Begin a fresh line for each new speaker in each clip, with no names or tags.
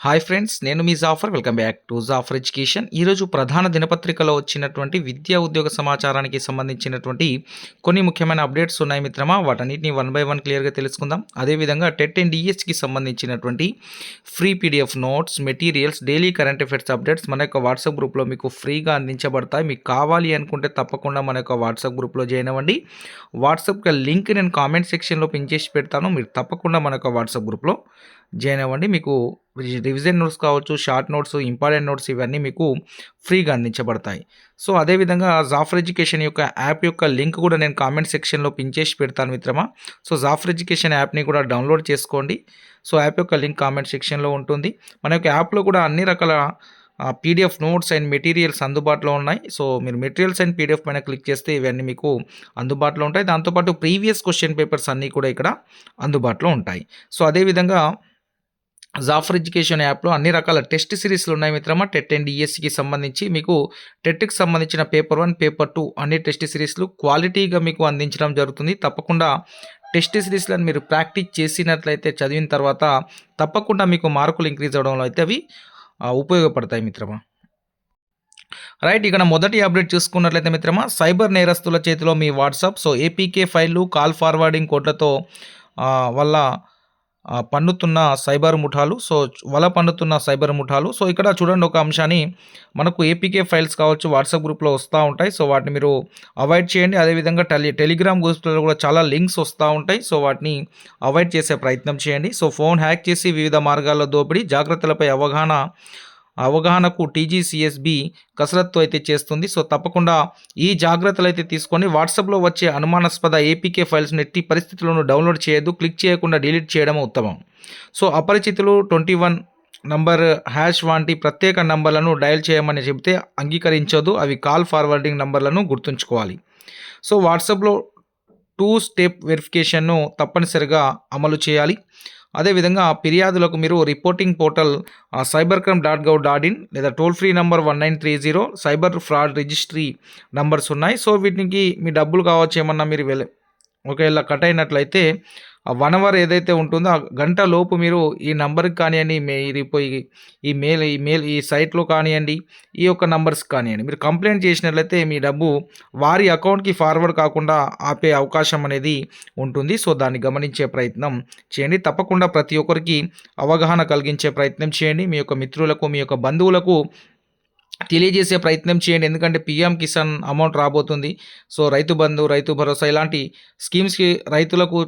Hi friends నేను మీ Jafar welcome back to Jafar education ఈరోజు ప్రధాన దినపత్రికలో వచ్చినటువంటి విద్యా ఉద్యోగ సమాచారానికి సంబంధించినటువంటి కొన్ని ముఖ్యమైన అప్డేట్స్ ఉన్నాయి మిత్రమా. వాటన్నిటిని వన్ బై వన్ క్లియర్గా తెలుసుకుందాం. అదేవిధంగా టెట్ అండ్ డిఎస్కి సంబంధించినటువంటి free PDF notes materials daily current affairs updates మన యొక్క వాట్సాప్ గ్రూప్లో మీకు ఫ్రీగా అందించబడతాయి. మీకు కావాలి అనుకుంటే తప్పకుండా మన యొక్క వాట్సాప్ గ్రూప్లో జాయిన్ అవ్వండి. వాట్సాప్ లింక్ నేను కామెంట్ సెక్షన్లో పిన్ చేసి పెడతాను. మీరు తప్పకుండా మన యొక్క వాట్సాప్ గ్రూప్లో జాయిన్ అవ్వండి. మీకు రివిజన్ నోట్స్ కావచ్చు షార్ట్ నోట్స్ ఇంపార్టెంట్ నోట్స్ ఇవన్నీ మీకు ఫ్రీగా అందించబడతాయి. సో అదేవిధంగా జాఫర్ ఎడ్యుకేషన్ యొక్క యాప్ యొక్క లింక్ కూడా నేను కామెంట్ సెక్షన్లో పిన్ చేసి పెడతాను మిత్రమా. సో జాఫర్ ఎడ్యుకేషన్ యాప్ని కూడా డౌన్లోడ్ చేసుకోండి. సో యాప్ యొక్క లింక్ కామెంట్ సెక్షన్లో ఉంటుంది. మన యొక్క యాప్లో కూడా అన్ని రకాల పీడిఎఫ్ నోట్స్ అండ్ మెటీరియల్స్ అందుబాటులో ఉన్నాయి. సో మీరు మెటీరియల్స్ అండ్ పీడిఎఫ్ పైన క్లిక్ చేస్తే ఇవన్నీ మీకు అందుబాటులో ఉంటాయి. దాంతోపాటు ప్రీవియస్ క్వశ్చన్ పేపర్స్ అన్నీ కూడా ఇక్కడ అందుబాటులో ఉంటాయి. సో అదేవిధంగా జాఫర్ ఎడ్యుకేషన్ యాప్లో అన్ని రకాల టెస్ట్ సిరీస్లు ఉన్నాయి మిత్రమా? టెట్ అండ్ డిఎస్సికి సంబంధించి మీకు టెట్కి సంబంధించిన పేపర్ వన్ పేపర్ టూ అన్ని టెస్ట్ సిరీస్లు క్వాలిటీగా మీకు అందించడం జరుగుతుంది. తప్పకుండా టెస్ట్ సిరీస్లను మీరు ప్రాక్టీస్ చేసినట్లయితే చదివిన తర్వాత తప్పకుండా మీకు మార్కులు ఇంక్రీజ్ అవ్వడంలో అయితే అవి ఉపయోగపడతాయి మిత్రమా? రైట్ ఇక్కడ మొదటి అప్డేట్ చూసుకున్నట్లయితే మిత్రమా సైబర్ నేరస్తుల చేతిలో మీ వాట్సాప్. సో ఏపీకే ఫైళ్ళు కాల్ ఫార్వర్డింగ్ కోడ్లతో వల్ల పన్నుతున్న సైబర్ ముఠాలు సో వల పన్నుతున్న సైబర్ ముఠాలు. సో ఇక్కడ చూడండి ఒక అంశాన్ని. మనకు ఏపీకే ఫైల్స్ కావచ్చు వాట్సాప్ గ్రూప్లో వస్తూ ఉంటాయి. సో వాటిని మీరు అవాయిడ్ చేయండి. అదేవిధంగా టెలి టెలిగ్రామ్ గ్రూప్స్లో కూడా చాలా లింక్స్ వస్తూ ఉంటాయి. సో వాటిని అవాయిడ్ చేసే ప్రయత్నం చేయండి. సో ఫోన్ హ్యాక్ చేసి వివిధ మార్గాల్లో దోపిడీ జాగ్రత్తలపై అవగాహన అవగాహనకు టీజీసీఎస్బి కసరత్తు అయితే చేస్తుంది. సో తప్పకుండా ఈ జాగ్రత్తలు అయితే తీసుకొని వాట్సాప్లో వచ్చే అనుమానాస్పద ఏపీకే ఫైల్స్ని ఎట్టి పరిస్థితులను డౌన్లోడ్ చేయొద్దు క్లిక్ చేయకుండా డిలీట్ చేయడం ఉత్తమం. సో అపరిచితులు ట్వంటీ వన్ నంబర్ హ్యాష్ వంటి ప్రత్యేక నంబర్లను డయల్ చేయమని చెబితే అంగీకరించదు అవి కాల్ ఫార్వర్డింగ్ నంబర్లను గుర్తుంచుకోవాలి. సో వాట్సాప్లో టూ స్టెప్ వెరిఫికేషన్ను తప్పనిసరిగా అమలు చేయాలి. అదేవిధంగా ఫిర్యాదులకు మీరు reporting portal cyber crime dot gov dot in లేదా toll free number one nine three zero cyber fraud registry numbers ఉన్నాయి. సో వీటికి మీ డబ్బులు కావచ్చు ఏమన్నా మీరు వెళ్ళ ఒకవేళ కట్ అయినట్లయితే వన్ అవర్ ఏదైతే ఉంటుందో ఆ గంట లోపు మీరు ఈ నంబర్కి కానివ్వండి మీరు పోయి ఈ మెయిల్ ఈ మెయిల్ ఈ సైట్లో కానివ్వండి ఈ యొక్క నంబర్స్ కానివ్వండి మీరు కంప్లైంట్ చేసినట్లయితే మీ డబ్బు వారి అకౌంట్కి ఫార్వర్డ్ కాకుండా ఆపే అవకాశం అనేది ఉంటుంది. సో దాన్ని గమనించే ప్రయత్నం చేయండి. తప్పకుండా ప్రతి ఒక్కరికి అవగాహన కలిగించే ప్రయత్నం చేయండి. మీ యొక్క మిత్రులకు మీ యొక్క బంధువులకు తెలియజేసే ప్రయత్నం చేయండి. ఎందుకంటే పిఎం కిసాన్ అమౌంట్ రాబోతుంది. సో రైతు బంధు రైతు భరోసా ఇలాంటి స్కీమ్స్కి రైతులకు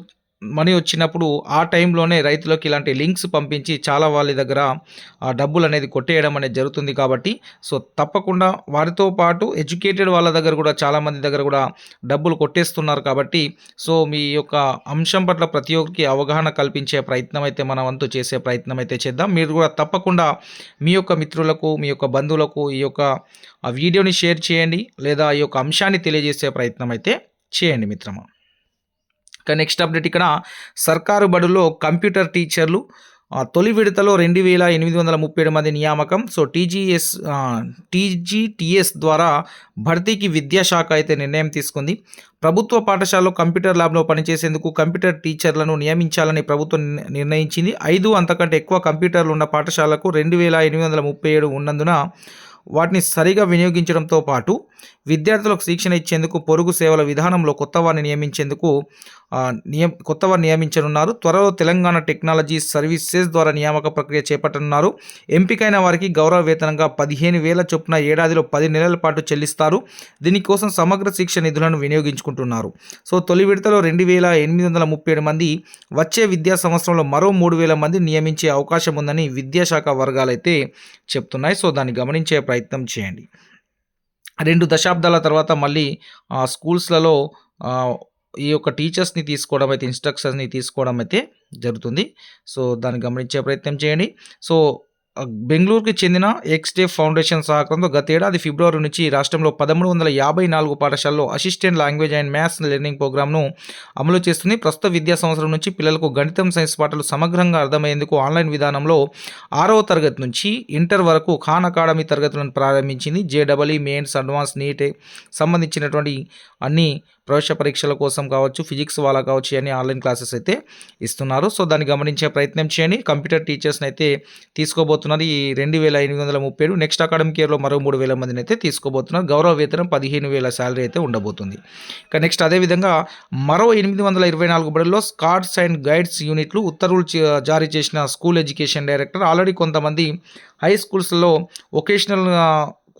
మనీ వచ్చినప్పుడు ఆ టైంలోనే రైతులకు ఇలాంటి లింక్స్ పంపించి చాలా వాళ్ళ దగ్గర ఆ డబ్బులు అనేది కొట్టేయడం అనేది జరుగుతుంది కాబట్టి సో తప్పకుండా వారితో పాటు ఎడ్యుకేటెడ్ వాళ్ళ దగ్గర కూడా చాలామంది దగ్గర కూడా డబ్బులు కొట్టేస్తున్నారు కాబట్టి సో మీ యొక్క అంశం పట్ల ప్రతి ఒక్కరికి అవగాహన కల్పించే ప్రయత్నం అయితే మన వంతు చేసే ప్రయత్నం అయితే చేద్దాం. మీరు కూడా తప్పకుండా మీ యొక్క మిత్రులకు మీ యొక్క బంధువులకు ఈ యొక్క ఆ వీడియోని షేర్ చేయండి లేదా ఈ యొక్క అంశాన్ని తెలియజేసే ప్రయత్నం అయితే చేయండి మిత్రమా. నెక్స్ట్ అప్డేట్ ఇక్కడ. సర్కారు బడుల్లో కంప్యూటర్ టీచర్లు తొలి విడతలో రెండు వేల ఎనిమిది వందల ముప్పై ఏడు మంది నియామకం. సో టీజీఎస్ టీజీటీఎస్ ద్వారా భర్తీకి విద్యాశాఖ అయితే నిర్ణయం తీసుకుంది. ప్రభుత్వ పాఠశాలలో కంప్యూటర్ ల్యాబ్లో పనిచేసేందుకు కంప్యూటర్ టీచర్లను నియమించాలని ప్రభుత్వం నిర్ణయించింది. ఐదు అంతకంటే ఎక్కువ కంప్యూటర్లు ఉన్న పాఠశాలకు రెండు వేల ఎనిమిది వందల ముప్పై ఏడు ఉన్నందున వాటిని సరిగా వినియోగించడంతో పాటు విద్యార్థులకు శిక్షణ ఇచ్చేందుకు పొరుగు సేవల విధానంలో కొత్త వారిని నియమించేందుకు నియమ నియం నియమించనున్నారు. త్వరలో తెలంగాణ టెక్నాలజీ సర్వీసెస్ ద్వారా నియామక ప్రక్రియ చేపట్టనున్నారు. ఎంపికైన వారికి గౌరవ వేతనంగా పదిహేను వేల చొప్పున ఏడాదిలో పది నెలల పాటు చెల్లిస్తారు. దీనికోసం సమగ్ర శిక్ష నిధులను వినియోగించుకుంటున్నారు. సో తొలి విడతలో రెండు వేల ఎనిమిది వందల ముప్పై ఏడు మంది వచ్చే విద్యా సంవత్సరంలో మరో మూడు వేల మంది నియమించే అవకాశం ఉందని విద్యాశాఖ వర్గాలైతే చెప్తున్నాయి. సో దాన్ని గమనించే ప్రయత్నం చేయండి. రెండు దశాబ్దాల తర్వాత మళ్ళీ స్కూల్స్లలో ఈ యొక్క టీచర్స్ని తీసుకోవడం అయితే ఇన్స్ట్రక్షన్స్ని తీసుకోవడం అయితే జరుగుతుంది. సో దాన్ని గమనించే ప్రయత్నం చేయండి. సో బెంగళూరుకి చెందిన ఎక్స్టే ఫౌండేషన్ సహకారంతో గత ఏడాది ఫిబ్రవరి నుంచి రాష్ట్రంలో పదమూడు వందల యాభై నాలుగు పాఠశాలలో assistant language and maths learning ప్రోగ్రామ్ను అమలు చేస్తుంది. ప్రస్తుత విద్యా సంవత్సరం నుంచి పిల్లలకు గణితం సైన్స్ పాటలు సమగ్రంగా అర్థమయ్యేందుకు ఆన్లైన్ విధానంలో ఆరవ తరగతి నుంచి ఇంటర్ వరకు ఖాన్ అకాడమీ తరగతులను ప్రారంభించింది. జేడబ్ల్యూ మెయిన్స్ అడ్వాన్స్ నీట్ సంబంధించినటువంటి అన్ని ప్రవేశ పరీక్షల కోసం కావచ్చు ఫిజిక్స్ వాళ్ళ కావచ్చు అని ఆన్లైన్ క్లాసెస్ అయితే ఇస్తున్నారు. సో దాన్ని గమనించే ప్రయత్నం చేయండి. కంప్యూటర్ టీచర్స్ని అయితే తీసుకోబోతున్నారు. ఈ రెండు వేల ఎనిమిది వందల ముప్పై ఏడు. నెక్స్ట్ అకాడమిక్ ఇయర్లో మరో మూడు వేల మందిని అయితే తీసుకోబోతున్నారు. గౌరవ వేతనం పదిహేను వేల శాలరీ అయితే ఉండబోతుంది. ఇక నెక్స్ట్ అదేవిధంగా మరో ఎనిమిది వందల ఇరవై నాలుగు బడుల్లో స్కాట్స్ అండ్ గైడ్స్ యూనిట్లు ఉత్తర్వులు జారీ చేసిన స్కూల్ ఎడ్యుకేషన్ డైరెక్టర్ ఆల్రెడీ కొంతమంది హై స్కూల్స్లో వొకేషనల్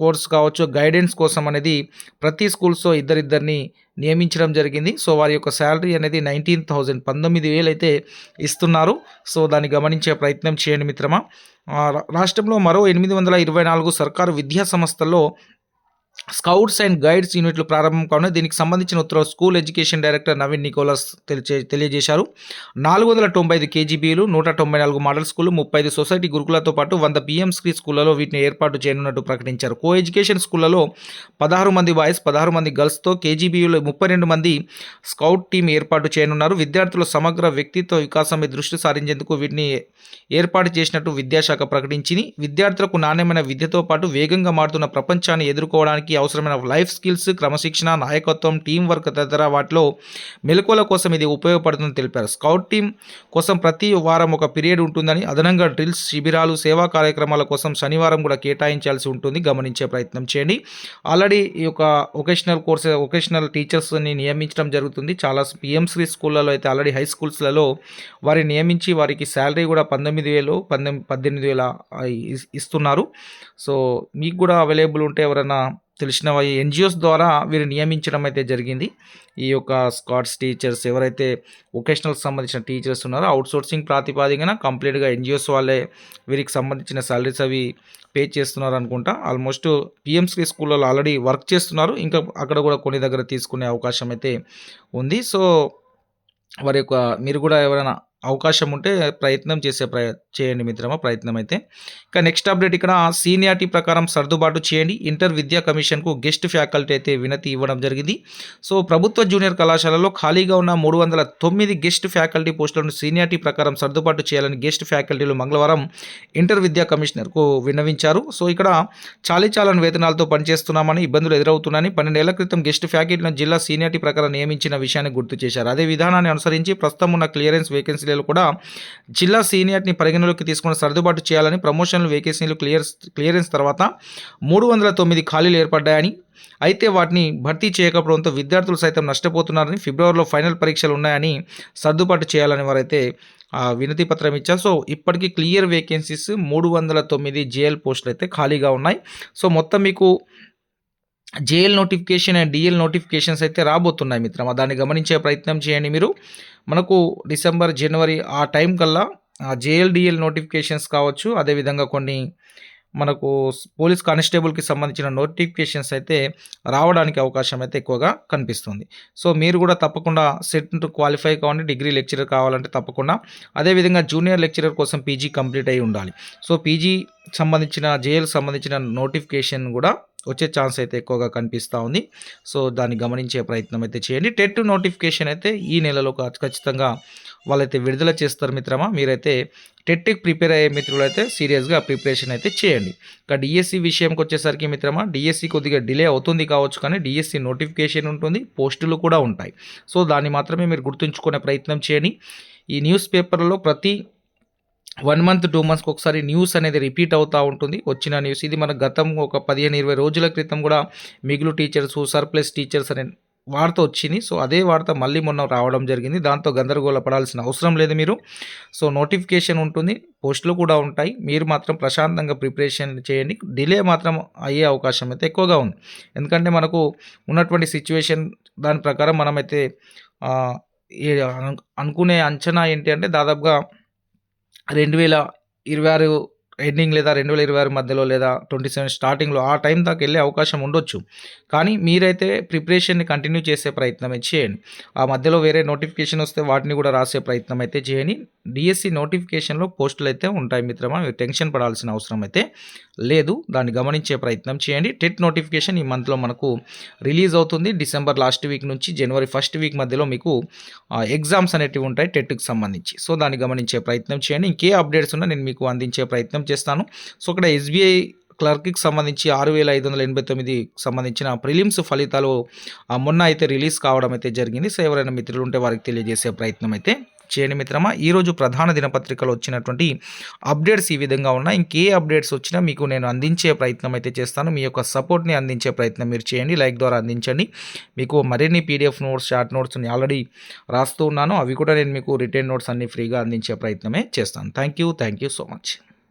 కోర్స్ కావచ్చు గైడెన్స్ కోసం అనేది ప్రతి స్కూల్స్లో ఇద్దరిద్దరిని నియమించడం జరిగింది. సో వారి యొక్క శాలరీ అనేది నైన్టీన్ థౌజండ్ పంతొమ్మిది వేలు అయితే ఇస్తున్నారు. సో దాన్ని గమనించే ప్రయత్నం చేయండి మిత్రమా. రా- రాష్ట్రంలో మరో ఎనిమిది వందల ఇరవై నాలుగు సర్కారు విద్యా సంస్థల్లో స్కౌట్స్ అండ్ గైడ్స్ యూనిట్లు ప్రారంభం కావున దీనికి సంబంధించిన ఉత్తర్వు school education director Naveen Nicholas తెలిచే తెలియజేశారు. నాలుగు వందల తొంభై ఐదు కేజీబీలు నూట తొంభై నాలుగు మోడల్ స్కూల్ ముప్పై ఐదు సొసైటీ గురుకులతో పాటు వంద పిఎం స్క్రీ స్కూళ్ళలో వీటిని ఏర్పాటు చేయనున్నట్టు ప్రకటించారు. కో ఎడ్యుకేషన్ స్కూళ్ళలో పదహారు మంది బాయ్స్ పదహారు మంది గర్ల్స్తో కేజీబీయులు ముప్పై రెండు మంది స్కౌట్ టీం ఏర్పాటు చేయనున్నారు. విద్యార్థుల సమగ్ర వ్యక్తిత్వ వికాసంపై దృష్టి సారించేందుకు వీటిని ఏర్పాటు చేసినట్టు విద్యాశాఖ ప్రకటించింది. విద్యార్థులకు నాణ్యమైన విద్యతో పాటు వేగంగా మారుతున్న ప్రపంచాన్ని ఎదుర్కోవడానికి అవసరమైన లైఫ్ స్కిల్స్ క్రమశిక్షణ నాయకత్వం టీం వర్క్ తదితర వాటిలో మెలకువల కోసం ఇది ఉపయోగపడుతుందని తెలిపారు. స్కౌట్ టీం కోసం ప్రతి వారం ఒక పీరియడ్ ఉంటుందని అదనంగా డ్రిల్స్ శిబిరాలు సేవా కార్యక్రమాల కోసం శనివారం కూడా కేటాయించాల్సి ఉంటుంది. గమనించే ప్రయత్నం చేయండి. ఆల్రెడీ ఈ యొక్క ఒకేషనల్ కోర్స్ ఒకేషనల్ టీచర్స్ని నియమించడం జరుగుతుంది. చాలా పిఎంశ్రీ స్కూళ్ళలో అయితే ఆల్రెడీ హై స్కూల్స్లలో వారిని నియమించి వారికి శాలరీ కూడా పంతొమ్మిది వేలు పంతొమ్మిది పద్దెనిమిది వేల ఇస్తున్నారు. సో మీకు కూడా అవైలబుల్ ఉంటే ఎవరైనా తెలిసిన ఎన్జిఓస్ ద్వారా వీరు నియమించడం అయితే జరిగింది. ఈ యొక్క స్కాట్స్ టీచర్స్ ఎవరైతే వొకేషనల్కి సంబంధించిన టీచర్స్ ఉన్నారో అవుట్ సోర్సింగ్ ప్రాతిపాదికన కంప్లీట్గా ఎన్జిఓస్ వాళ్ళే వీరికి సంబంధించిన సాలరీస్ అవి పే చేస్తున్నారు అనుకుంటా. ఆల్మోస్ట్ పిఎంసీ స్కూళ్ళలో ఆల్రెడీ వర్క్ చేస్తున్నారు. ఇంకా అక్కడ కూడా కొన్ని దగ్గర తీసుకునే అవకాశం అయితే ఉంది. సో వారి యొక్క మీరు కూడా ఎవరైనా అవకాశం ఉంటే ప్రయత్నం చేసే ప్రయ చేయండి మిత్రమా ప్రయత్నం అయితే ఇక నెక్స్ట్ అప్డేట్ ఇక్కడ సీనియారిటీ ప్రకారం సర్దుబాటు చేయండి. ఇంటర్ విద్యా కమిషన్కు గెస్ట్ ఫ్యాకల్టీ అయితే వినతి ఇవ్వడం జరిగింది. సో ప్రభుత్వ జూనియర్ కళాశాలలో ఖాళీగా ఉన్న మూడు వందల తొమ్మిది గెస్ట్ ఫ్యాకల్టీ పోస్టులను సీనియారిటీ ప్రకారం సర్దుబాటు చేయాలని గెస్ట్ ఫ్యాకల్టీలు మంగళవారం ఇంటర్ విద్యా కమిషనర్కు విన్నవించారు. సో ఇక్కడ చాలీ చాలని వేతనాలతో పనిచేస్తున్నామని ఇబ్బందులు ఎదురవుతున్నాయని పన్నెండేళ్ళ క్రితం గెస్ట్ ఫ్యాకల్టీలను జిల్లా సీనియారిటీ ప్రకారం నియమించిన విషయాన్ని గుర్తు చేశారు. అదే విధానాన్ని అనుసరించి ప్రస్తుతం ఉన్న క్లియరెన్స్ వేకెన్సీ వేకెన్సీలలో కూడా జిల్లా సీనియర్ని పరిగణలోకి తీసుకుని సర్దుబాటు చేయాలని ప్రమోషన్లు వేకెన్సీలు క్లియర్స్ క్లియరెన్స్ తర్వాత మూడు వందల తొమ్మిది ఖాళీలు ఏర్పడ్డాయని అయితే వాటిని భర్తీ చేయకపోవడంతో విద్యార్థులు సైతం నష్టపోతున్నారని ఫిబ్రవరిలో ఫైనల్ పరీక్షలు ఉన్నాయని సర్దుబాటు చేయాలని వారైతే వినతి పత్రం ఇచ్చారు. సో ఇప్పటికీ క్లియర్ వేకెన్సీస్ మూడు వందల తొమ్మిది జేఎల్ పోస్టులు అయితే ఖాళీగా ఉన్నాయి. సో మొత్తం మీకు JL notification and DL notifications అయితే రాబోతున్నాయి మిత్రమా? దాన్ని గమనించే ప్రయత్నం చేయండి మీరు. మనకు డిసెంబర్ జనవరి ఆ టైం కల్లా జేఎల్డిఎల్ నోటిఫికేషన్స్ కావచ్చు అదేవిధంగా కొన్ని మనకు పోలీస్ కానిస్టేబుల్కి సంబంధించిన నోటిఫికేషన్స్ అయితే రావడానికి అవకాశం అయితే ఎక్కువగా కనిపిస్తుంది. సో మీరు కూడా తప్పకుండా సెట్ క్వాలిఫై కావండి డిగ్రీ లెక్చరర్ కావాలంటే తప్పకుండా. అదేవిధంగా జూనియర్ లెక్చరర్ కోసం పీజీ కంప్లీట్ అయి ఉండాలి. సో పీజీ సంబంధించిన జేఎల్ సంబంధించిన నోటిఫికేషన్ కూడా వచ్చే ఛాన్స్ అయితే ఎక్కువగా కనిపిస్తూ ఉంది. సో దాన్ని గమనించే ప్రయత్నం అయితే చేయండి. టెట్ నోటిఫికేషన్ అయితే ఈ నెలలో ఖచ్చితంగా వాళ్ళైతే విడుదల చేస్తారు మిత్రమా. మీరైతే టెట్కి ప్రిపేర్ అయ్యే మిత్రులు అయితే సీరియస్గా ప్రిపరేషన్ అయితే చేయండి. ఇక డిఎస్సి విషయంకి వచ్చేసరికి మిత్రమా డిఎస్సి కొద్దిగా డిలే అవుతుంది కావచ్చు కానీ డిఎస్సి నోటిఫికేషన్ ఉంటుంది పోస్టులు కూడా ఉంటాయి. సో దాన్ని మాత్రమే మీరు గుర్తుంచుకునే ప్రయత్నం చేయండి. ఈ న్యూస్ పేపర్లో ప్రతి వన్ మంత్ టూ మంత్స్కి ఒకసారి న్యూస్ అనేది రిపీట్ అవుతూ ఉంటుంది. వచ్చిన న్యూస్ ఇది మన గతం ఒక పదిహేను ఇరవై రోజుల క్రితం కూడా మిగులు టీచర్స్ సర్ప్లస్ టీచర్స్ అనే వార్త వచ్చింది. సో అదే వార్త మళ్ళీ మొన్న రావడం జరిగింది. దాంతో గందరగోళ పడాల్సిన అవసరం లేదు మీరు. సో నోటిఫికేషన్ ఉంటుంది. పోస్టులు కూడా ఉంటాయి. మీరు మాత్రం ప్రశాంతంగా ప్రిపరేషన్ చేయండి. డిలే మాత్రం అయ్యే అవకాశం అయితే ఎక్కువగా ఉంది. ఎందుకంటే మనకు ఉన్నటువంటి సిచ్యువేషన్ దాని ప్రకారం మనమైతే అనుకునే అంచనా ఏంటి అంటే దాదాపుగా రెండు వేల ఇరవై ఆరు ఎండింగ్ లేదా రెండు వేల ఇరవై ఆరు మధ్యలో లేదా ట్వంటీ సెవెన్ స్టార్టింగ్లో ఆ టైం దాకా వెళ్ళే అవకాశం ఉండొచ్చు. కానీ మీరైతే ప్రిపరేషన్ని కంటిన్యూ చేసే ప్రయత్నం అయితే చేయండి. ఆ మధ్యలో వేరే నోటిఫికేషన్ వస్తే వాటిని కూడా రాసే ప్రయత్నం అయితే చేయండి. డిఎస్సి నోటిఫికేషన్లో పోస్టులు అయితే ఉంటాయి మిత్రమా మీరు టెన్షన్ పడాల్సిన అవసరం అయితే లేదు. దాన్ని గమనించే ప్రయత్నం చేయండి. టెట్ నోటిఫికేషన్ ఈ మంత్లో మనకు రిలీజ్ అవుతుంది. డిసెంబర్ లాస్ట్ వీక్ నుంచి జనవరి ఫస్ట్ వీక్ మధ్యలో మీకు ఎగ్జామ్స్ అనేటివి ఉంటాయి టెట్కి సంబంధించి. సో దాన్ని గమనించే ప్రయత్నం చేయండి. ఇంకే అప్డేట్స్ ఉన్నా నేను మీకు అందించే ప్రయత్నం చేస్తాను. సో ఇక్కడ ఎస్బీఐ క్లర్క్కి సంబంధించి ఆరు వేల ఐదు వందల ఎనభై తొమ్మిది సంబంధించిన ప్రిలిమ్స్ ఫలితాలు ఆ, మొన్న అయితే రిలీజ్ కావడం అయితే జరిగింది. సో ఎవరైనా మిత్రులు ఉంటే వారికి తెలియజేసే ప్రయత్నం అయితే చేయండి మిత్రమా. ఈరోజు ప్రధాన దినపత్రికలో వచ్చినటువంటి అప్డేట్స్ ఈ విధంగా ఉన్నాయి. ఇంకే అప్డేట్స్ వచ్చినా మీకు నేను అందించే ప్రయత్నం అయితే చేస్తాను. మీ యొక్క సపోర్ట్ని అందించే ప్రయత్నం మీరు చేయండి. లైక్ ద్వారా అందించండి. మీకు మరిన్ని PDF notes short notes already రాస్తూ ఉన్నాను. అవి కూడా నేను మీకు రిటర్న్ నోట్స్ అన్ని ఫ్రీగా అందించే ప్రయత్నమే చేస్తాను. Thank you thank you so much.